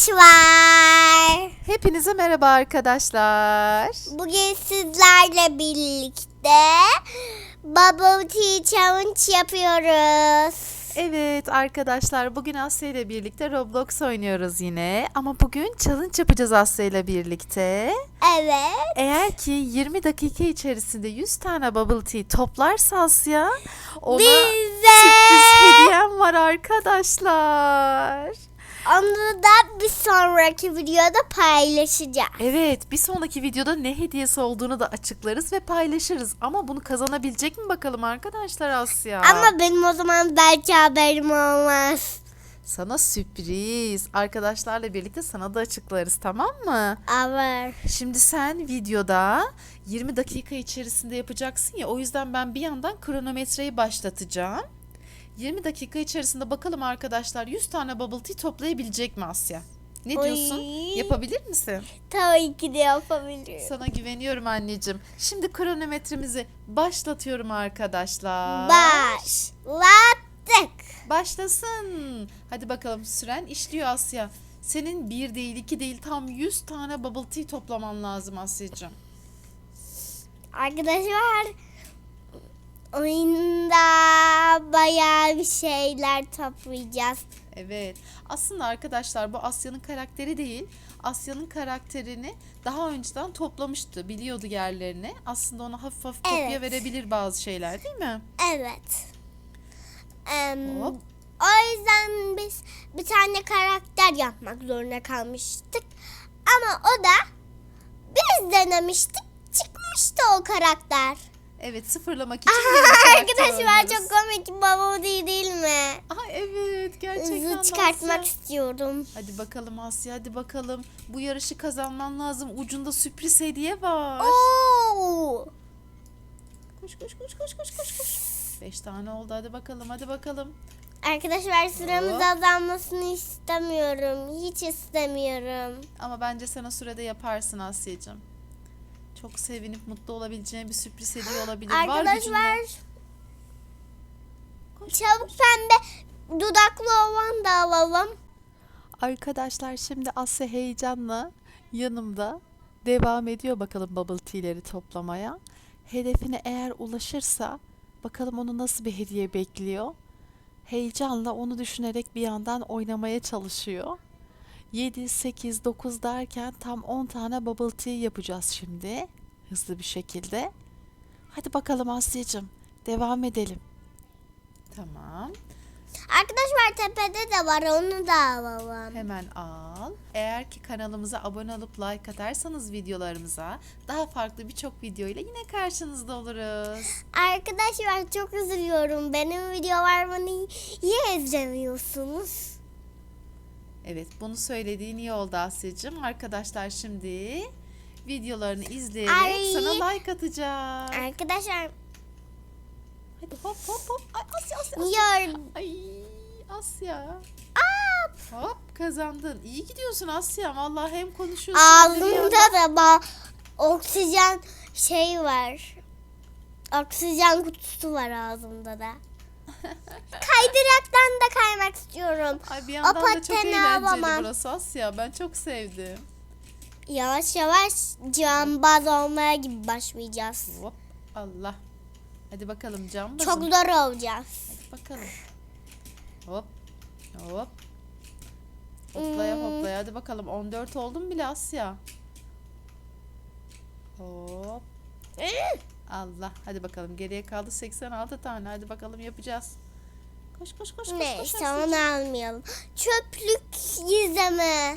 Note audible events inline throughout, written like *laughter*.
Arkadaşlar, Hepinize merhaba arkadaşlar. bugün sizlerle birlikte Bubble Tea Challenge yapıyoruz. Evet arkadaşlar bugün Asya ile birlikte Roblox oynuyoruz yine. Ama bugün challenge yapacağız Asya ile birlikte. Evet, Eğer ki 20 dakika içerisinde 100 tane bubble tea toplarsa Asya ona bize sürpriz hediyem var arkadaşlar. Onu da bir sonraki videoda paylaşacağız. Evet bir sonraki videoda ne hediyesi olduğunu da açıklarız ve paylaşırız. Ama bunu kazanabilecek mi bakalım arkadaşlar Asya? Ama benim o zaman belki haberim olmaz. Sana sürpriz. Arkadaşlarla birlikte sana da açıklarız tamam mı? Ama Şimdi sen videoda 20 dakika içerisinde yapacaksın ya o yüzden ben bir yandan kronometreyi başlatacağım. 20 dakika içerisinde bakalım arkadaşlar 100 tane bubble tea toplayabilecek mi Asya? Ne Oy. diyorsun? Yapabilir misin? tabii ki de yapabilirim. Sana güveniyorum anneciğim. Şimdi kronometremizi başlatıyorum arkadaşlar. Başlattık. Başlasın. Hadi bakalım süren işliyor Asya. Senin bir değil iki değil tam 100 tane bubble tea toplaman lazım Asya'cığım. Arkadaşlar oyunda bayağı bir şeyler toplayacağız. Evet. Aslında arkadaşlar bu Asya'nın karakteri değil. Asya'nın karakterini daha önceden toplamıştı. Biliyordu yerlerini. Aslında ona hafif hafif kopya Evet. verebilir bazı şeyler değil mi? Evet. Hop. o yüzden biz bir tane karakter yapmak zorunda kalmıştık. Ama o da biz denemiştik. Çıkmıştı o karakter. Evet sıfırlamak için Arkadaşlar çok komik baba değil, değil mi? Aha evet gerçekten Hızlı çıkartmak Asya. istiyorum. Hadi bakalım Asya hadi bakalım. Bu yarışı kazanman lazım. Ucunda sürpriz hediye var. Oo! Koş koş koş koş koş koş koş. Beş tane oldu hadi bakalım hadi bakalım. Arkadaşlar Hop. azalmasını istemiyorum. Hiç istemiyorum. Ama bence sen o sürede yaparsın Asya'cığım. Çok sevinip mutlu olabileceğin bir sürpriz hediye olabilir. Var Arkadaşlar. Koş, çabuk koş. pembe dudaklı olan da alalım. Arkadaşlar şimdi Asya heyecanla yanımda devam ediyor bakalım bubble tea'leri toplamaya. Hedefine eğer ulaşırsa bakalım onu nasıl bir hediye bekliyor. Heyecanla onu düşünerek bir yandan oynamaya çalışıyor. 7, 8, 9 derken tam 10 tane bubble tea yapacağız şimdi. Hızlı bir şekilde. Hadi bakalım Asya'cığım devam edelim. Tamam. Arkadaşlar tepede de var onu da alalım. Hemen al. Eğer ki kanalımıza abone olup like atarsanız videolarımıza daha farklı birçok video ile yine karşınızda oluruz. Arkadaşlar çok üzülüyorum. Benim videolarımı niye izlemiyorsunuz? Evet bunu söylediğin iyi oldu Asya'cığım. Arkadaşlar şimdi videolarını izleyerek Ay. sana like atacağım. Arkadaşlar Hadi hop hop hop. Ay, Asya Asya. Asya. yor Ay Asya. Hop kazandın. İyi gidiyorsun Asya. Vallahi hem konuşuyorsun ağzımda da ba- oksijen şey var. Oksijen kutusu var ağzımda da. Kaydıraktan da kaymak istiyorum. Ay bir yandan da çok eğlenceli alamam. burası Asya. Ben çok sevdim. Yavaş yavaş cambaz olmaya gibi başlayacağız. Hop Allah. Hadi bakalım cam Çok zor olacağız. Hadi bakalım. Hop. Hop. Hoplaya Hmm. hoplaya. Hadi bakalım. 14 oldum bile Asya. Hop. Allah. Hadi bakalım. Geriye kaldı 86 tane. Hadi bakalım yapacağız. Koş koş koş koş. koş Neyse Asya'cığım. onu almayalım. Çöplük izleme.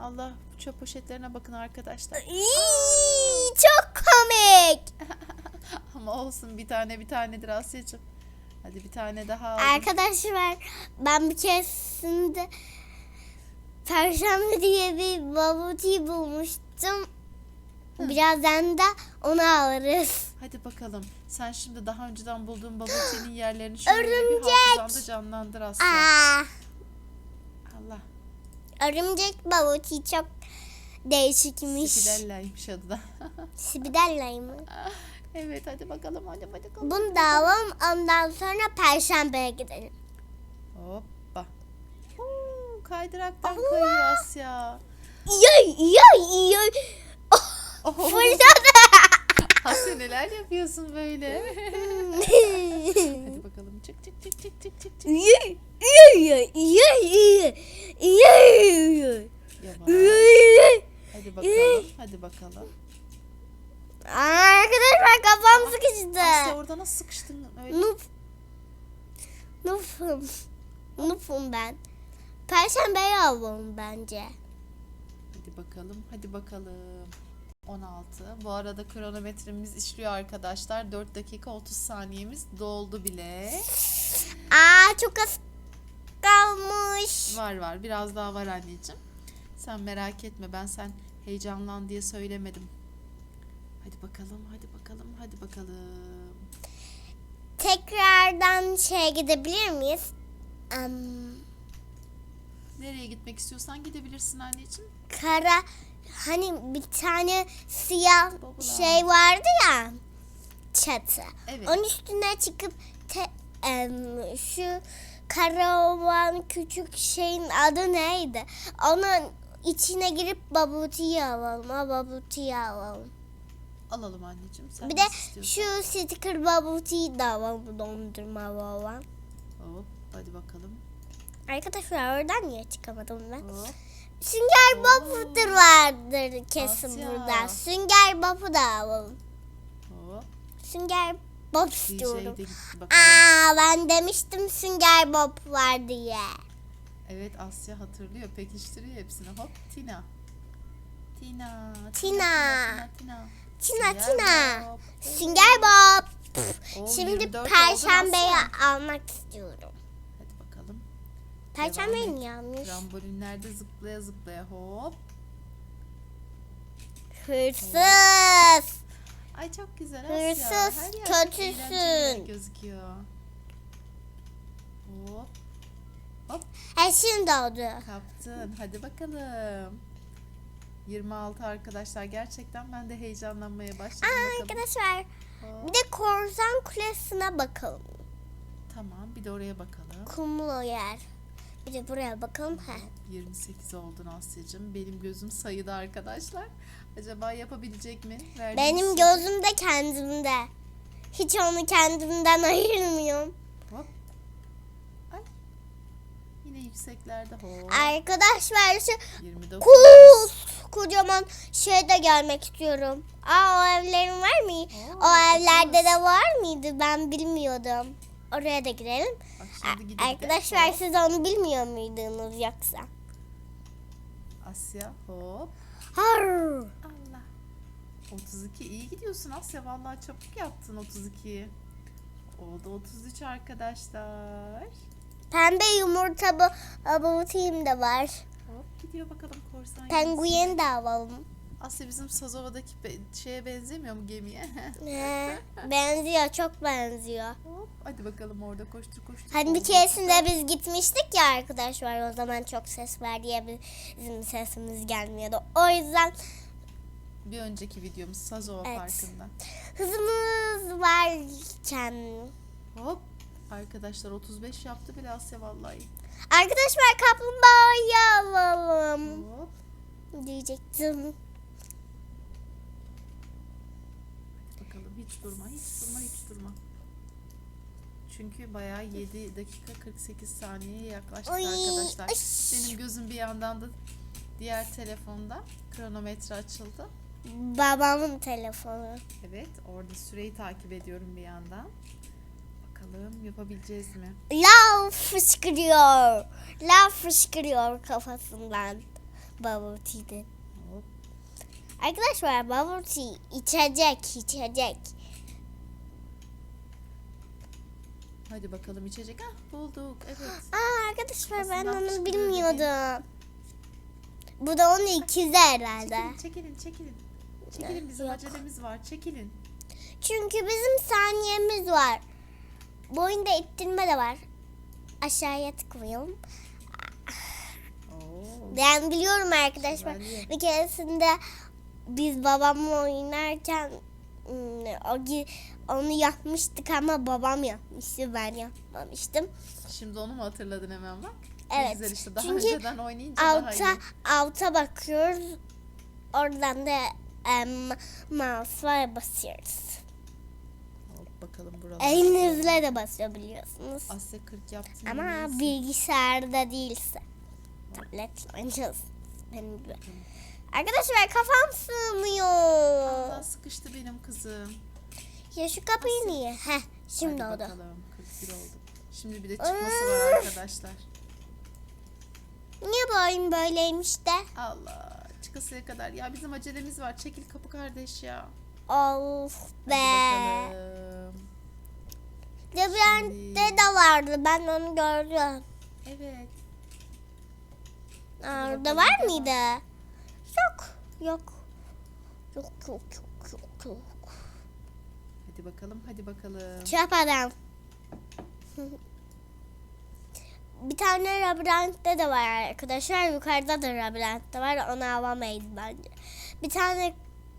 Allah. Çöp poşetlerine bakın arkadaşlar. İyi, çok komik. *laughs* Ama olsun bir tane bir tanedir Asya'cığım. Hadi bir tane daha aldım. Arkadaşlar ben bir keresinde Perşembe diye bir bubble tea bulmuştum. Birazdan da onu alırız. Hadi bakalım. Sen şimdi daha önceden bulduğun bubble *gasps* tea'nin yerlerini şöyle bir Örümcek. hafızanda canlandır Asya. Aa, Allah. örümcek tea çok değişikmiş. Spidella'ymış adı da. *laughs* Spidella mı? evet hadi bakalım hadi bakalım. Bunu da alalım ondan sonra Perşembe'ye gidelim. Hoppa. Huu, kaydıraktan Allah! kayıyor Asya. Yay yay yay. Oh, Fırladı. Asya neler yapıyorsun böyle? Hadi bakalım çık çık çık çık çık çık çık. Yavaş. Hadi bakalım. Hadi bakalım. Arkadaşlar kafam sıkıştı. Asya orada nasıl sıkıştın öyle? Nup. Nupum. Nupum ben. Perşembe yavrum bence. Hadi bakalım. Hadi bakalım. 16. Bu arada kronometremiz işliyor arkadaşlar. 4 dakika 30 saniyemiz doldu bile. Aa çok az kalmış. Var var. Biraz daha var anneciğim. Sen merak etme. Ben sen heyecanlan diye söylemedim. Hadi bakalım. Hadi bakalım. Hadi bakalım. Tekrardan şeye gidebilir miyiz? Em, Nereye gitmek istiyorsan gidebilirsin anneciğim. kara hani bir tane siyah Baba. şey vardı ya çatı. Evet. Onun üstüne çıkıp te, em, şu kara olan küçük şeyin adı neydi? Onun içine girip babutiyi alalım. O babutiyi alalım. Alalım anneciğim. Sen Bir de istiyorsan. şu sticker babutiyi de alalım. Dondurma olan. Hop. Hadi bakalım. Arkadaşlar oradan niye çıkamadım ben? Hop. Sünger Oo. Bob'dur vardır kesin Asya. burada. Sünger Bob'u da alalım. Hop. Sünger Bob istiyorum. Aa ben demiştim Sünger Bob var diye. Evet Asya hatırlıyor. Pekiştiriyor hepsini. Hop Tina. Tina. Tina. Tina. Tina. Tina Sünger. Bob. Sünger Bob. Şimdi 24 oldun Perşembe'ye Asya. almak istiyorum. Devam mi yanlış? Trambolinlerde zıplaya zıplaya hop. Hırsız. Ay çok güzel Asya. Hırsız, Her yer çok kötüsün. eğlenceli gözüküyor. Hop. E şimdi oldu. Kaptın. Hadi bakalım. 26 arkadaşlar. Gerçekten ben de heyecanlanmaya başladım. Aa, bakalım. arkadaşlar Hop. bir de korsan kulesine bakalım. Tamam. Bir de oraya bakalım. Kumlu yer. Bir de buraya bakalım. Heh. 28 oldun Asya'cığım. Benim gözüm sayıda arkadaşlar. Acaba yapabilecek mi? Verdiğiniz Benim sözü- gözüm de kendimde. Hiç onu kendimden *laughs* ayırmıyorum. Hop. Ay. Yine yükseklerde hop. Arkadaşlar şu 29. kus kocaman şeyde gelmek istiyorum. Aa o evlerin var mı? Oo, O evlerde bakarız. de var mıydı? Ben bilmiyordum. Oraya da girelim. Şimdi gidip de- Arkadaşlar siz onu bilmiyor muydunuz yoksa? Asya hop. Har. Allah. 32 iyi gidiyorsun Asya. Vallahi çabuk yaptın 32'yi. Oldu 33 arkadaşlar. Pembe yumurta bu abutayım da var. Hop gidiyor bakalım korsan. Penguen de alalım. Asya bizim Sazova'daki be- şeye benzemiyor mu gemiye? *laughs* He, benziyor çok benziyor. Hop hadi bakalım orada koştur koştur. Hani bir keresinde biz gitmiştik ya arkadaşlar o zaman çok ses var diye bizim sesimiz gelmiyordu. O yüzden Bir önceki videomuz Sazova Evet. Parkı'nda. hızımız varken Hop. Arkadaşlar 35 yaptı bile Asya vallahi. arkadaşlar kaplumbağayı alalım Hop. diyecektim. Hadi bakalım hiç durma hiç durma hiç durma. Çünkü bayağı 7 dakika 48 saniyeye yaklaştık Oy, arkadaşlar. ay. Benim gözüm bir yandan da diğer telefonda kronometre açıldı. Babamın telefonu. Evet orada süreyi takip ediyorum bir yandan. Bakalım yapabileceğiz mi? Lav fışkırıyor. Lav fışkırıyor kafasından. Bubble. Hop. Arkadaşlar bubble tea içecek içecek. Hadi bakalım içecek. Ah bulduk. Evet. Aa arkadaşlar ben Aslında onu fışkırıyor bilmiyordum. Bu da onun ikizi herhalde. Çekilin çekilin çekilin. Çekilin bizim Yok. acelemiz var. Çekilin. Çünkü bizim saniyemiz var. Bu oyunda ittirme de var. Aşağıya tıklayalım. Oo. Ben biliyorum arkadaşlar. Bir keresinde biz babamla oynarken ım, o onu yapmıştık ama babam yapmıştı ben yapmamıştım. Şimdi onu mu hatırladın hemen bak? Ne Evet. güzel işte daha Çünkü önceden oynayınca daha alta iyi. alta bakıyoruz. Oradan da em, mouse'a basıyoruz. Bakalım buralar. Elinizle de basabiliyorsunuz. Asya 40 yaptın. Ama neyse. bilgisayarda değilse. Tabletle oynayacağız. Benim gibi. Arkadaşlar kafam sığmıyor. Allah sıkıştı benim kızım. Ya şu kapıyı niye? Heh şimdi Hadi oldu. bakalım 41 oldu. Şimdi bir de çıkması var arkadaşlar. Niye bu oyun böyleymiş de? Allah çıkasıya kadar. Ya bizim acelemiz var. Çekil kapı kardeş ya. Of Hadi be. bakalım. Labirent'te de vardı. Ben onu gördüm. Evet. Bakalım, Orada var devam. mıydı? Yok yok yok yok yok. Hadi bakalım hadi bakalım. Çöp adam. Bir tane labirentte de var arkadaşlar. Yukarıda da labirentte var. Onu alamayız bence. Bir tane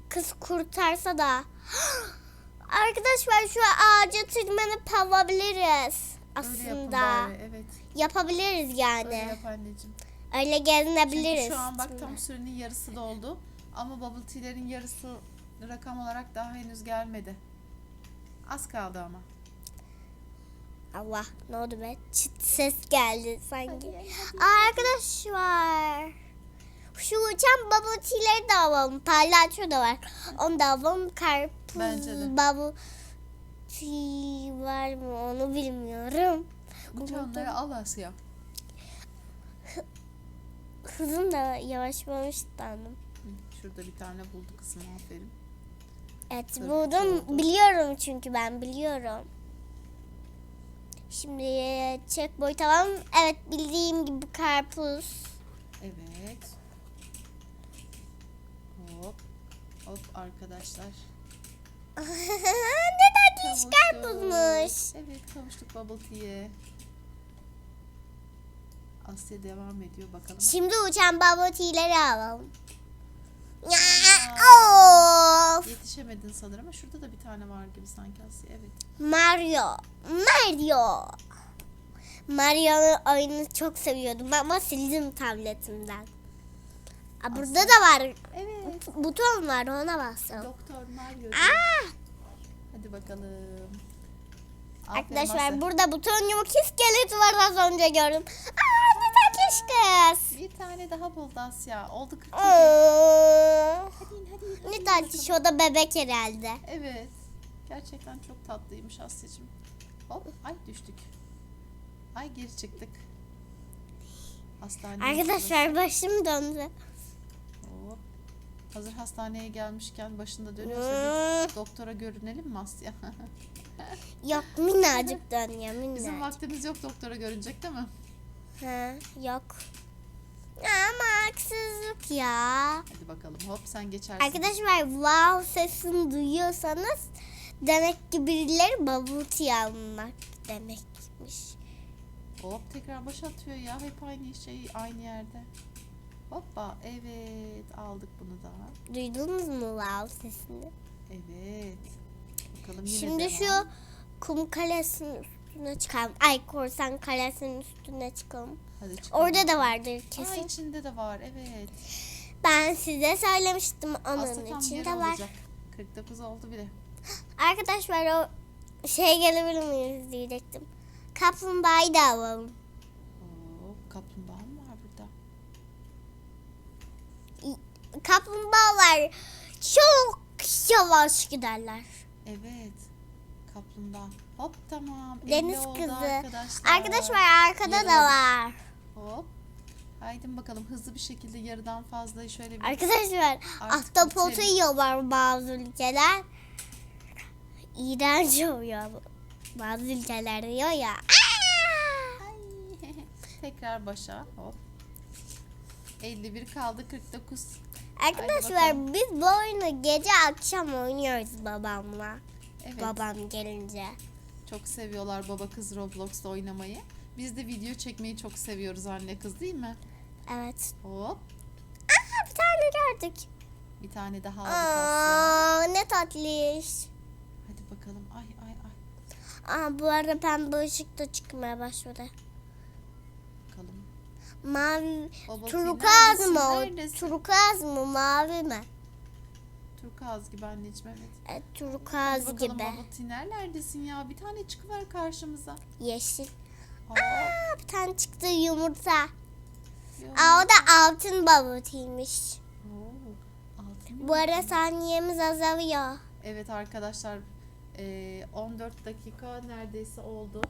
kız kurtarsa da. *gasps* Arkadaşlar şu ağaca tırmanıp alabiliriz. Öyle Aslında. bari. Evet. Yapabiliriz Öyle yani. yap anneciğim. Öyle gelinebiliriz. Çünkü şu an bak tam sürenin yarısı doldu. Ama bubble tea'lerin yarısı rakam olarak daha henüz gelmedi. Az kaldı ama. Allah ne oldu be? Çıt ses geldi sanki. Aa, arkadaşlar. Şu uçan bubble tea'leri de alalım. Palyaço da var. Onu da alalım. Karpuz bubble tea var mı onu bilmiyorum. Uçanları al Asya. Hızım da yavaşlamış sandım. Hı, Şurada bir tane buldu kızım aferin. Evet buldum. Biliyorum çünkü ben biliyorum. Şimdi checkpoint alalım. Evet bildiğim gibi karpuz. Evet. Hop. Hop arkadaşlar. *laughs* Neden diş karpuzmuş? Evet kavuştuk bubble tea'ye. Asya devam ediyor bakalım. Şimdi uçan bubble tea'leri alalım. Ya, Aa. Of. Yetişemedin sanırım ama şurada da bir tane var gibi sanki Asya. Evet. Mario. Mario. Mario'nun oyununu çok seviyordum ama sildim tabletimden. Aa, burada da var. Evet. Buton var ona basın. Doktor Mario. Aa, Hadi bakalım. Aferin arkadaşlar Asya. burada buton yok iskeleti var az önce gördüm. Aa tatlış kız. Bir tane daha buldu Asya. Oldu 42. Oo, Hadi in hadi in. hadi ne in tatlış bakalım. o da bebek herhalde. Evet. Gerçekten çok tatlıymış Asya'cığım. Hop ay düştük. Ay geri çıktık. Hastaneye Arkadaşlar başım döndü. Hop. Hazır hastaneye gelmişken başında dönüyorsa bir doktora görünelim mi Asya? *laughs* Yok minnacık dönüyor Bizim minnacık. vaktimiz yok doktora görünecek değil mi? Ha, yok. Ama haksızlık ya. Hadi bakalım hop sen geçersin. Arkadaşlar wow sesini duyuyorsanız demek ki birileri tea almak demekmiş. Hop tekrar baş atıyor ya. Hep aynı şey aynı yerde. Hoppa evet aldık bunu da. Duydunuz mu wow sesini? Evet. Bakalım yine Şimdi devam. şu kum kalesinin üstüne çıkalım. Ay korsan kalesinin üstüne çıkalım. Hadi çıkalım. Orada da vardır Aa, kesin. içinde de var evet. Ben size söylemiştim Aslında onun tam içinde yarı var. olacak. 49 oldu bile. Arkadaşlar o şey gelebilir miyiz diyecektim. Kaplumbağayı da alalım. Hop kaplumbağa mı var burada? Kaplumbağalar çok yavaş giderler. Evet. Kaplumbağa. Hop tamam. Deniz 50 oldu kızı. Arkadaşlar. Arkadaşlar arkada da Yarıladık. var. Hop. Haydi bakalım hızlı bir şekilde yarıdan fazla şöyle bir Arkadaşlar ahtapotu yiyorlar bazı ülkeler. İğrenç oluyor. Bazı ülkeler yiyor ya. *laughs* Tekrar başa. Hop. 51 kaldı 49. Arkadaşlar biz bu oyunu gece akşam oynuyoruz babamla. Evet. Babam gelince. Çok seviyorlar baba kız Roblox'ta oynamayı. Biz de video çekmeyi çok seviyoruz anne kız değil mi? Evet. Hop. Aa, bir tane gördük. Bir tane daha aldık. Aa, ne tatlış. Hadi bakalım. Ay ay ay. Aa, bu arada pembe ışık da çıkmaya başladı. Bakalım. Mavi. Turkuaz neredesin? mı o? Neredesin? Turkuaz mı? Mavi mi? Turkuaz gibi anneciğim evet. Hadi turkuaz bakalım gibi. bubble tea nerelerdesin ya? Bir tane çıkıver karşımıza. Yeşil. Aa, Aa, bir tane çıktı yumurta. ya. Aa, o da altın. Oo, altın Bu ara yumurta. saniyemiz azalıyor. Evet arkadaşlar eee, 14 dakika neredeyse oldu.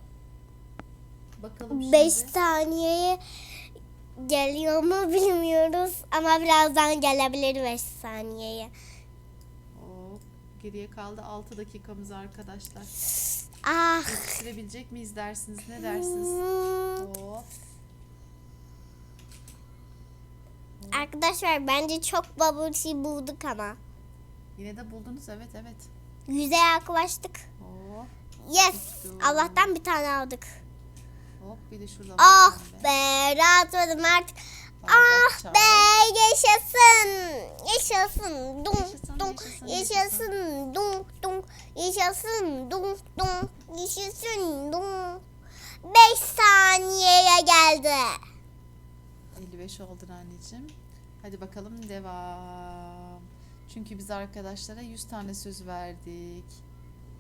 Bakalım şimdi. 5 saniyeye geliyor mu bilmiyoruz ama birazdan gelebilir 5 saniyeye. Geriye kaldı 6 dakikamız arkadaşlar. Ah. Yetiştirebilecek miyiz dersiniz? Ne dersiniz? Oo, Arkadaşlar bence çok bubble tea bulduk ama. yine de buldunuz evet evet. Yüze yaklaştık. Oo, Yes. Tuttu. Allah'tan bir tane aldık. hop bir de şurada Ah tane. be rahatladım artık. Ah be yaşasın. Yaşasın. Dum dum. yaşasın. Dum dum. Yaşasın. Dum dum. Yaşasın. Dum. 5 saniyeye geldi. 55 oldun anneciğim. Hadi bakalım devam. Çünkü biz arkadaşlara 100 tane söz verdik.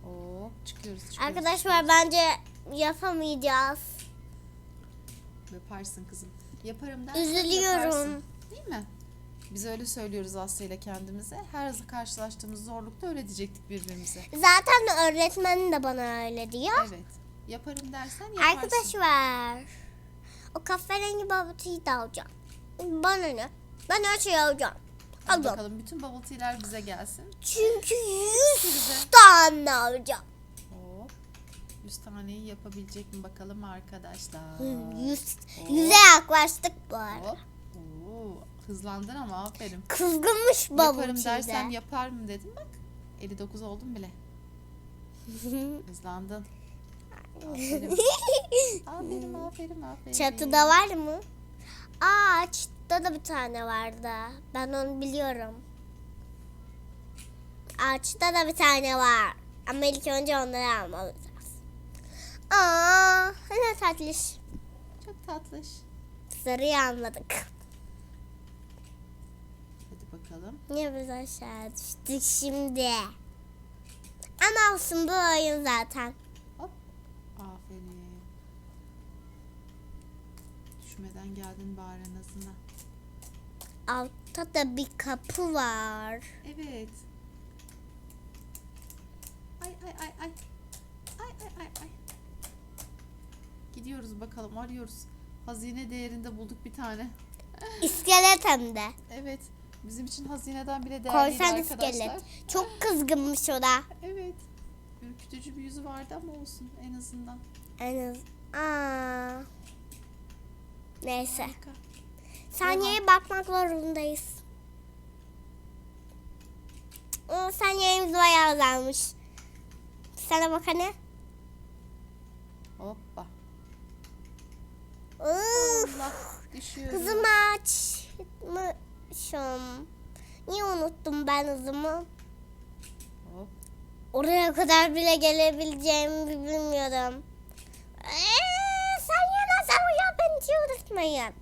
Hop çıkıyoruz çıkıyoruz. Arkadaşlar bence yapamayacağız. Yaparsın kızım. Yaparım dersen Üzülüyorum. yaparsın. Değil mi? Biz öyle söylüyoruz Asya ile kendimize. Her karşılaştığımız zorlukta öyle diyecektik birbirimize. Zaten öğretmen de bana öyle diyor. Evet. Yaparım dersen yaparsın. Arkadaşlar. O kahverengi tea'yi de alacağım. Bana ne? Ben her şeyi alacağım. Hadi bakalım bütün bubble tea'ler bize gelsin. Çünkü 100 Bize. tane alacağım. Hop. 100 taneyi yapabilecek mi bakalım arkadaşlar. 100, Hop. yüze yaklaştık bu arada. Hop. Oo, hızlandın ama aferin. Kızgınmış bubble Yaparım tea dersem de. yaparım dedim bak. 59 oldum bile. *laughs* Hızlandın. Aferin. *laughs* aferin, aferin, aferin. Çatıda var mı? Ağaçta da bir tane vardı. Ben onu biliyorum. Ağaçta da bir tane var. Ama ilk önce onları almalıyız. Aa, ne tatlış. Çok tatlış. Sarıyı almadık. Hadi bakalım. Niye biz aşağı düştük şimdi? Ama olsun bu oyun zaten. Hop. Aferin. Düşmeden geldin bari en azından. Altta da bir kapı var. Evet. Ay ay ay ay. Ay ay ay ay. Gidiyoruz bakalım arıyoruz. Hazine değerinde bulduk bir tane. *laughs* İskelet hem de. Evet. Bizim için hazineden bile değerliydi Korsan arkadaşlar. iskelet. Çok kızgınmış o da. Evet. Ürkütücü bir yüzü vardı ama olsun en azından. En az. Aa. Neyse. Harika. Saniyeye bakmak zorundayız. O saniyemiz bayağı azalmış. Sana bak hani. Hoppa. Uf, Allah düşüyoruz. hızımı açmışım. Niye unuttum ben hızımı? Hop. Oraya kadar bile gelebileceğimi bilmiyordum. Eee, saniye nasıl ya beni hiç unutmayın.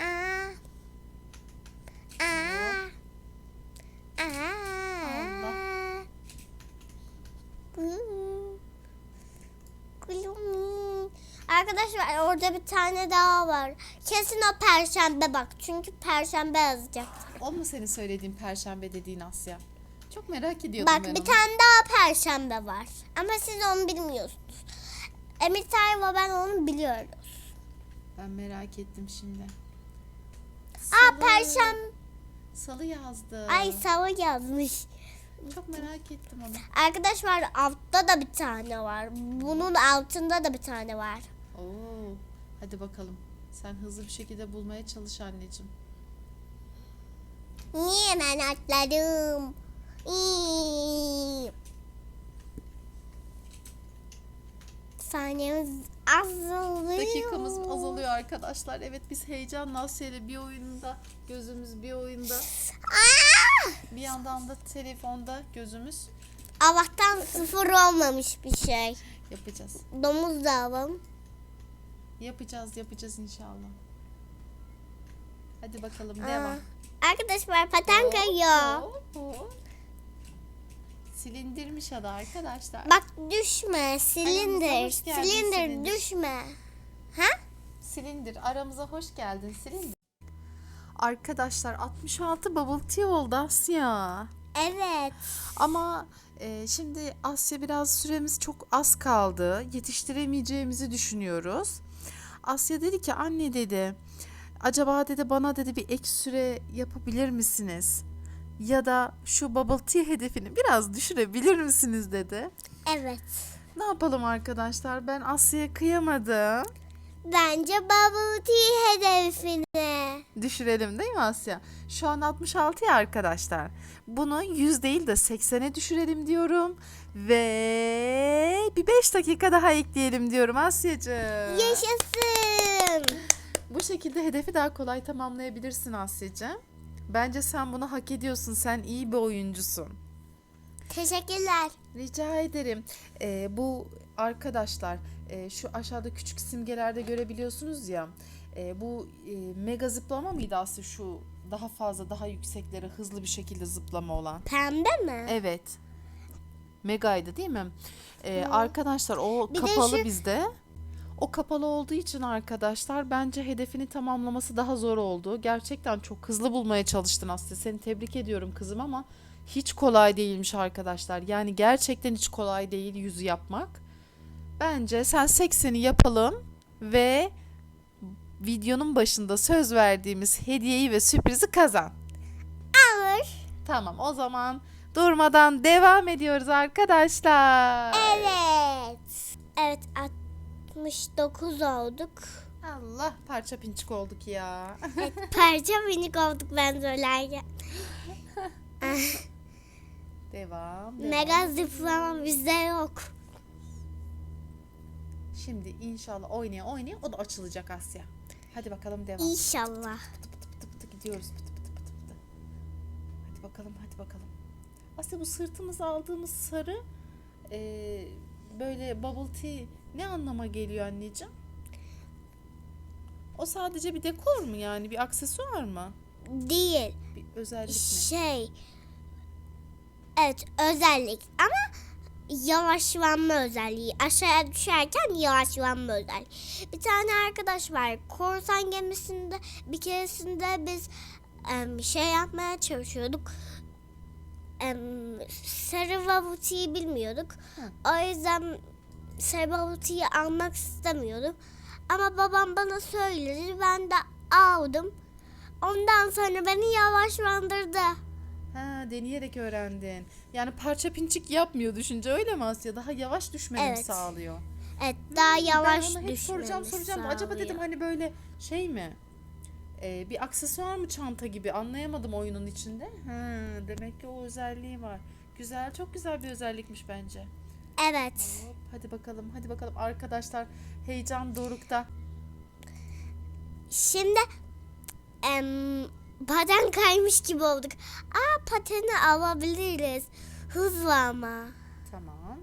Aa. Aa. Aa. Allah. Gulu. Gulumi. Arkadaşlar orada bir tane daha var. Kesin o perşembe bak. Çünkü perşembe yazacak. O mu senin söylediğin perşembe dediğin Asya? Çok merak ediyordum Bak ben bir onu. tane daha perşembe var. Ama siz onu bilmiyorsunuz. Emir Tayva ben onu biliyoruz. Ben merak ettim şimdi. Aa Salı. perşembe. Salı yazdı. Ay salı yazmış. Çok merak ettim onu. Arkadaşlar altta da bir tane var. Bunun altında da bir tane var. Oo. Hadi bakalım. Sen hızlı bir şekilde bulmaya çalış anneciğim. Niye ben atladım? İyi. Saniyemiz azalıyor. Dakikamız azalıyor arkadaşlar. Evet biz heyecanla Asya ile bir oyunda gözümüz bir oyunda. Aa! Bir yandan da telefonda gözümüz Allah'tan sıfır olmamış bir şey. yapacağız. Domuz da alalım. Yapacağız yapacağız inşallah. Hadi bakalım Aa, devam. Arkadaşlar paten kayıyor. Silindirmiş adı arkadaşlar. Bak düşme. Silindir. Silindir silindir. düşme. Ha? Silindir aramıza hoş geldin Silindir. Arkadaşlar 66 bubble tea oldu Asya. Evet. Ama e, şimdi Asya biraz süremiz çok az kaldı. Yetiştiremeyeceğimizi düşünüyoruz. Asya dedi ki anne dedi acaba dedi bana dedi bir ek süre yapabilir misiniz? Ya da şu bubble tea hedefini biraz düşürebilir misiniz dedi. Evet. Ne yapalım arkadaşlar ben Asya'ya kıyamadım. Bence bubble tea hedefine. Düşürelim değil mi Asya? Şu an 66 ya arkadaşlar. Bunu 100 değil de 80'e düşürelim diyorum. Ve bir 5 dakika daha ekleyelim diyorum Asya'cığım. Yaşasın. Bu şekilde hedefi daha kolay tamamlayabilirsin Asya'cığım. Bence sen bunu hak ediyorsun. Sen iyi bir oyuncusun. Teşekkürler. Rica ederim. Ee, bu arkadaşlar e, şu aşağıda küçük simgelerde görebiliyorsunuz ya. e, bu e, mega zıplama mıydı aslında şu daha fazla daha yükseklere hızlı bir şekilde zıplama olan? Pembe mi? Evet. Megaydı değil mi? Ee, arkadaşlar o Bir kapalı şu- bizde. O kapalı olduğu için arkadaşlar bence hedefini tamamlaması daha zor oldu. Gerçekten çok hızlı bulmaya çalıştın Aslı. Seni tebrik ediyorum kızım ama hiç kolay değilmiş arkadaşlar. Yani gerçekten hiç kolay değil yüzü yapmak. Bence sen 80'i yapalım ve videonun başında söz verdiğimiz hediyeyi ve sürprizi kazan. Olur. Tamam o zaman durmadan devam ediyoruz arkadaşlar. Evet. Evet 69 olduk. Allah parça pinçik olduk ya. Evet, parça minik olduk ben söylerken. *laughs* devam, devam. Mega zıplama bizde yok. Şimdi inşallah oynaya oynaya o da açılacak Asya. Hadi bakalım devam. İnşallah. Pıtı pıtı pıtı pıtı gidiyoruz pıtı pıtı pıtı pıtı. Hadi bakalım hadi Asya bu sırtımıza aldığımız sarı eee, böyle bubble tea ne anlama geliyor anneciğim? O sadece bir dekor mu yani bir aksesuar mı? Değil. Bir özellik mi? Şey. Evet özellik ama yavaşlanma özelliği. Aşağıya düşerken yavaşlanma özelliği. Bir tane arkadaş var. Korsan gemisinde bir keresinde biz em, şey yapmaya çalışıyorduk. Sarı babutiyi bilmiyorduk. O yüzden sarı babutiyi almak istemiyordum. Ama babam bana söyledi. Ben de aldım. Ondan sonra beni yavaşlandırdı. Ha, deneyerek öğrendin. Yani parça pinçik yapmıyor düşünce öyle mi Asya? Daha yavaş düşmeni Evet. sağlıyor? Evet daha yavaş ben ona hep soracağım soracağım. Acaba dedim sağlıyor. hani böyle şey mi? Ee, bir aksesuar mı çanta gibi anlayamadım oyunun içinde. Ha, demek ki o özelliği var. Güzel, çok güzel bir özellikmiş bence. Evet. Hop, hadi bakalım, hadi bakalım arkadaşlar. Heyecan dorukta. Şimdi em, paten kaymış gibi olduk. Aa pateni alabiliriz. Hızlı ama. Tamam.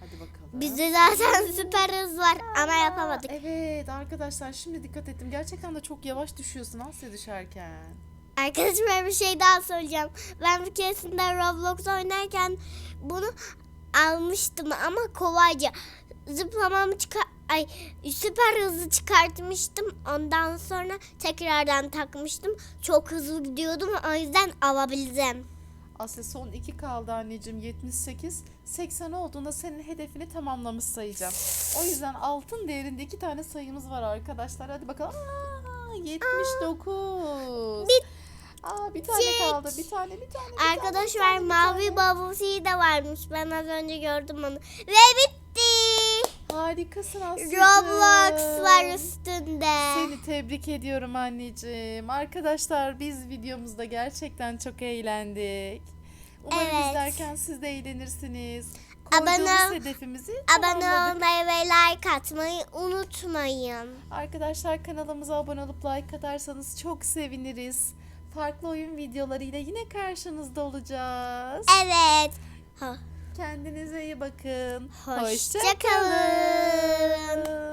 Hadi bakalım. Bizde zaten *laughs* süper hız var ama yapamadık. Evet arkadaşlar şimdi dikkat ettim. Gerçekten de çok yavaş düşüyorsun Asya düşerken. Arkadaşlar bir şey daha söyleyeceğim. Ben bir keresinde Roblox oynarken bunu almıştım ama kolayca. Zıplamamı çıkar ay süper hızlı çıkartmıştım. Ondan sonra tekrardan takmıştım. Çok hızlı gidiyordum o yüzden alabildim. Asya son 2 kaldı anneciğim 78. 80 olduğunda senin hedefini tamamlamış sayacağım. O yüzden altın değerinde iki tane sayımız var arkadaşlar. Hadi bakalım. Aa, 79. Bit- Aa, bir tane kaldı. Bir tane bir tane. bir tane, bir Arkadaşlar tane, bir mavi bubble de varmış. Ben az önce gördüm onu. Ve bitti. Harikasın Asya'cığım. Roblox var üstünde. Seni tebrik ediyorum anneciğim. Arkadaşlar biz videomuzda gerçekten çok eğlendik. Umarım Evet. izlerken siz de eğlenirsiniz. Abone Koyduğumuz ol- hedefimizi Abone olmayı ve like atmayı unutmayın. Arkadaşlar kanalımıza abone olup like atarsanız çok seviniriz. Farklı oyun videolarıyla yine karşınızda olacağız. Evet. Ha, Kendinize iyi bakın. Hoşça Hoşça kalın.